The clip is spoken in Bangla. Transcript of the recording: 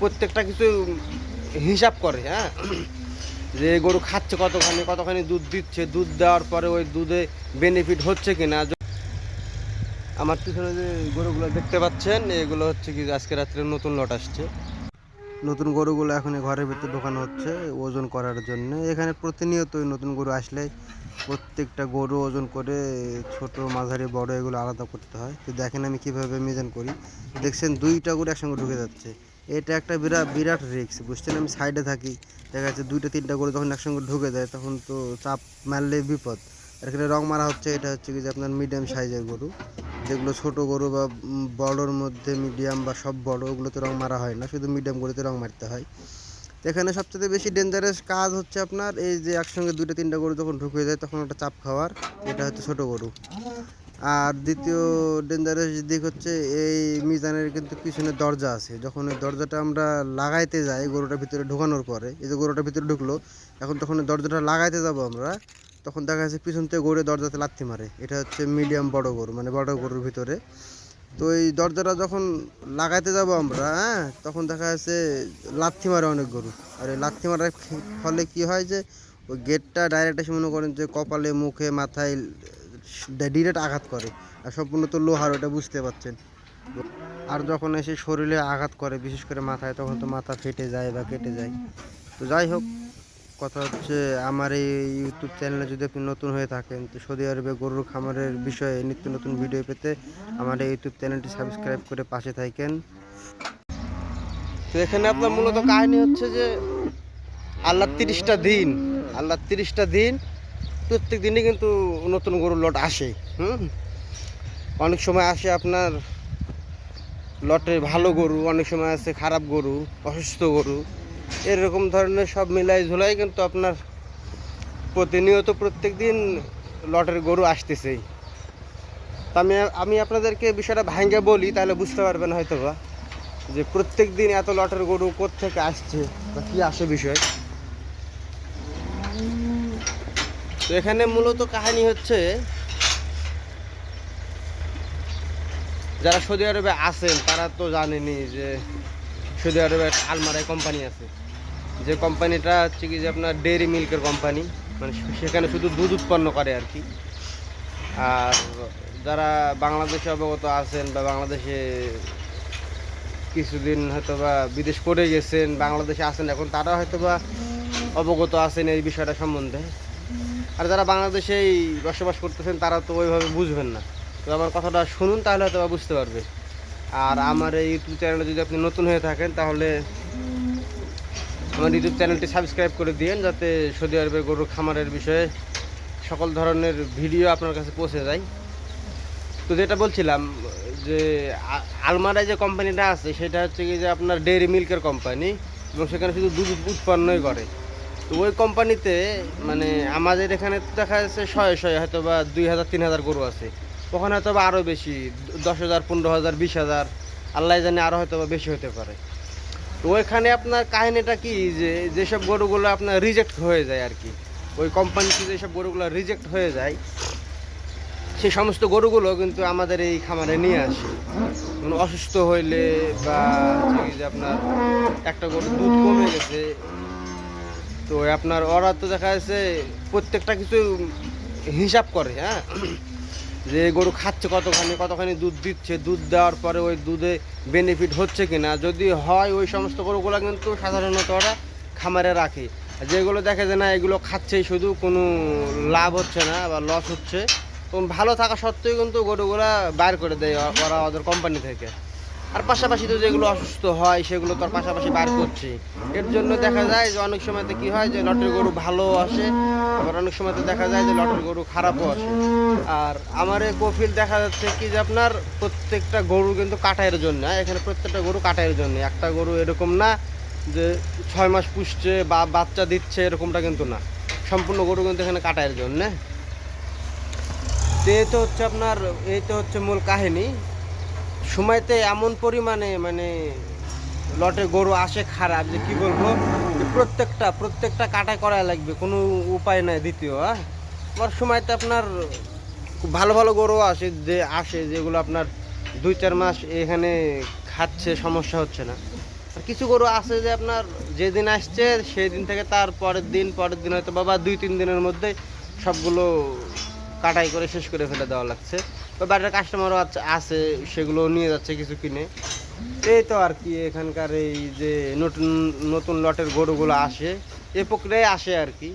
প্রত্যেকটা কিছু হিসাব করে হ্যাঁ? যে গরু খাচ্ছে কতখানি কতখানি দুধ দিচ্ছে, দুধ দেওয়ার পরে ওই দুধে বেনিফিট হচ্ছে কি না আমার পিছনে যে গরুগুলো দেখতে পাচ্ছেন, এগুলো হচ্ছে কি আজকে রাত্রে নতুন লট আসছে। নতুন গরুগুলো এখন ঘরের ভিতরে ঢোকানো হচ্ছে ওজন করার জন্য। এখানে প্রতিনিয়ত নতুন গরু আসলে প্রত্যেকটা গরু ওজন করে ছোট, মাঝারি, বড় এগুলো আলাদা করতে হয়। তো দেখেন আমি কীভাবে মিজান করি। দেখছেন দুইটা গরু একসঙ্গে ঢুকে যাচ্ছে। এটা একটা বিরাট বিরাট রিস্ক বুঝছেন? আমি সাইডে থাকি, দেখা যাচ্ছে দুইটা, তিনটা গরু যখন একসঙ্গে ঢুকে যায়, তখন তো চাপ মারলে বিপদ। আর এখানে রং মারা হচ্ছে, এটা হচ্ছে কি যে আপনার মিডিয়াম সাইজের গরু। যেগুলো ছোট গরু বা বড়র মধ্যে মিডিয়াম বা সব বড়, ওগুলোতে রং মারা হয় না, শুধু মিডিয়াম গরুতে রং মারতে হয়। এখানে সবচেয়ে বেশি ডেঞ্জারাস কাজ হচ্ছে আপনার, এই যে একসঙ্গে দুইটা, তিনটা গরু যখন ঢুকে যায়, তখন ওটা চাপ খাওয়ার, এটা হচ্ছে ছোট গরু। আর দ্বিতীয় ডেঞ্জারাস দিক হচ্ছে এই মিজানের কিন্তু পিছনে দরজা আছে। যখন ওই দরজাটা আমরা লাগাইতে যাই, গরুটার ভিতরে ঢোকানোর পরে, এই যে গরুটার ভিতরে ঢুকলো, এখন তখন দরজাটা লাগাইতে যাব আমরা, তখন দেখা যাচ্ছে পিছন থেকে গরু দরজাতে লাথি মারে। এটা হচ্ছে মিডিয়াম বড় গরু মানে বড় গরুর ভিতরে। তো এই দরজাটা যখন লাগাইতে যাব আমরা হ্যাঁ তখন দেখা যাচ্ছে লাথি মারে অনেক গরু। আর এই লাথি মারার ফলে কি হয় যে, ওই গেটটা ডাইরেক্ট এসে মনে করেন যে কপালে, মুখে, মাথায় ডিরেক্ট আঘাত করে। আর সম্পূর্ণ তো লোহার, ওটা বুঝতে পারছেন। আর যখন এসে শরীরে আঘাত করে, বিশেষ করে মাথায়, তখন তো মাথা ফেটে যায় বা কেটে যায়। তো যাই হোক, কথা হচ্ছে আমার এই ইউটিউব চ্যানেলে যদি আপনি নতুন হয়ে থাকেন, তো সৌদি আরবে গরুর খামারের বিষয়ে নিত্য নতুন ভিডিও পেতে আমার এই ইউটিউব চ্যানেলটি সাবস্ক্রাইব করে পাশে থাকেন। তো এখানে আপনার মূলত কাহিনী হচ্ছে যে, আল্লাহ তিরিশটা দিন, আল্লাহ তিরিশটা দিন প্রত্যেক দিনই কিন্তু নতুন গরুর লট আসে, হুম? অনেক সময় আসে আপনার লটে ভালো গরু, অনেক সময় আছে খারাপ গরু, অসুস্থ গরু। এরকম ধরনের সব মিলাই ঝুলাই কিন্তু আপনার প্রতিনিয়ত প্রত্যেক দিন লটের গরু আসতেছেই। আমি আমি আপনাদেরকে বিষয়টা ভাঙ্গে বলি, তাহলে বুঝতে পারবেন হয়তো বা যে প্রত্যেক দিন এত লটের গরু কোত্থেকে আসছে, বা কী আসে বিষয়? তো এখানে মূলত কাহিনী হচ্ছে, যারা সৌদি আরবে আছেন, তারা তো জানেনি যে সৌদি আরবে একটা আলমারাই কোম্পানি আছে। যে কোম্পানিটা হচ্ছে কি যে আপনার ডেয়ারি মিল্কের কোম্পানি মানে সেখানে শুধু দুধ উৎপন্ন করে আর কি। আর যারা বাংলাদেশে অবগত আছেন বা বাংলাদেশে কিছুদিন হয়তো বা বিদেশ করে গেছেন, বাংলাদেশে আছেন এখন, তারা হয়তো বা অবগত আছেন এই বিষয়টা সম্বন্ধে। আর যারা বাংলাদেশেই বসবাস করতেছেন, তারা তো ওইভাবে বুঝবেন না। তো আমার কথাটা শুনুন, তাহলে হয়তো বুঝতে পারবে। আর আমার এই ইউটিউব চ্যানেলে যদি আপনি নতুন হয়ে থাকেন, তাহলে আমার ইউটিউব চ্যানেলটি সাবস্ক্রাইব করে দিন যাতে সৌদি আরবে গরুর খামারের বিষয়ে সকল ধরনের ভিডিও আপনার কাছে পৌঁছে যায়। তো যেটা বলছিলাম, যে আলমারায় যে কোম্পানিটা আছে, সেটা হচ্ছে কি যে আপনার ডেয়ারি মিল্কের কোম্পানি এবং সেখানে শুধু দুধ উৎপন্নই করে। তো ওই কোম্পানিতে মানে আমাদের এখানে দেখা যাচ্ছে শয়ে শয়ে হয়তো বা দুই হাজার, তিন হাজার গরু আছে। ওখানে হয়তো বা আরও বেশি, দশ হাজার, পনেরো হাজার, বিশ হাজার, আল্লাহ জানে আরও হয়তো বা বেশি হতে পারে। তো ওইখানে আপনার কাহিনীটা কি? যে যেসব গরুগুলো আপনার রিজেক্ট হয়ে যায় আর কি, ওই কোম্পানিতে যেসব গরুগুলো রিজেক্ট হয়ে যায় সেই সমস্ত গরুগুলো কিন্তু আমাদের এই খামারে নিয়ে আসে। কোনো অসুস্থ হইলে বা আপনার একটা গরু দুধ কমে গেছে তো আপনার ওরা তো দেখা যাচ্ছে প্রত্যেকটা কিছু হিসাব করে হ্যাঁ? যে গরু খাচ্ছে কতখানি কতখানি দুধ দিচ্ছে, দুধ দেওয়ার পরে ওই দুধে বেনিফিট হচ্ছে কিনা। যদি হয় ওই সমস্ত গরুগুলো কিন্তু সাধারণত ওরা খামারে রাখে। যেগুলো দেখে যে না, এগুলো খাচ্ছেই শুধু, কোনো লাভ হচ্ছে না বা লস হচ্ছে। তো ভালো থাকা সত্ত্বেও কিন্তু গরুগুলা বাইর করে দেয় ওরা ওদের কোম্পানি থেকে। আর পাশাপাশি তো যেগুলো অসুস্থ হয় সেগুলো তো আর পাশাপাশি বার করছে। এর জন্য দেখা যায় যে অনেক সময়তে কি হয় যে লটের গরু ভালো আসে আবার অনেক সময়তে দেখা যায় যে লটের গরু খারাপও আসে। আর আমার এই কফিল দেখা যাচ্ছে কি যে আপনার প্রত্যেকটা গরু কিন্তু কাটাইয়ের জন্য হ্যাঁ, এখানে প্রত্যেকটা গরু কাটাইয়ের জন্য। একটা গরু এরকম না যে ছয় মাস পুষছে বা বাচ্চা দিচ্ছে এরকমটা কিন্তু না। সম্পূর্ণ গরু কিন্তু এখানে কাটাইয়ের জন্য। তো এই তো হচ্ছে আপনার এই তো হচ্ছে মূল কাহিনী। সময়তে এমন পরিমাণে মানে লটে গরু আসে খারাপ যে কি বলব? প্রত্যেকটা প্রত্যেকটা কাটাই করা লাগবে, কোনো উপায় নাই দ্বিতীয় হ্যাঁ? আমার সময়তে আপনার ভালো ভালো গরু আসে, যে আসে, যেগুলো আপনার দুই চার মাস এখানে খাচ্ছে, সমস্যা হচ্ছে না। আর কিছু গরু আছে যে আপনার যেদিন আসছে সেই দিন থেকে তার পরের দিন পরের দিন হয়তো বাবা দুই, তিন দিনের মধ্যে সবগুলো কাটাই করে শেষ করে ফেলে দেওয়া লাগছে। তো বাড়ির কাস্টমারও আছে, সেগুলো নিয়ে যাচ্ছে কিছু কিনে। এই তো আর কি, এখানকার এই যে নতুন নতুন লটের গরুগুলো আসে, এ প্রক্রিয়ায় আসে আর কি।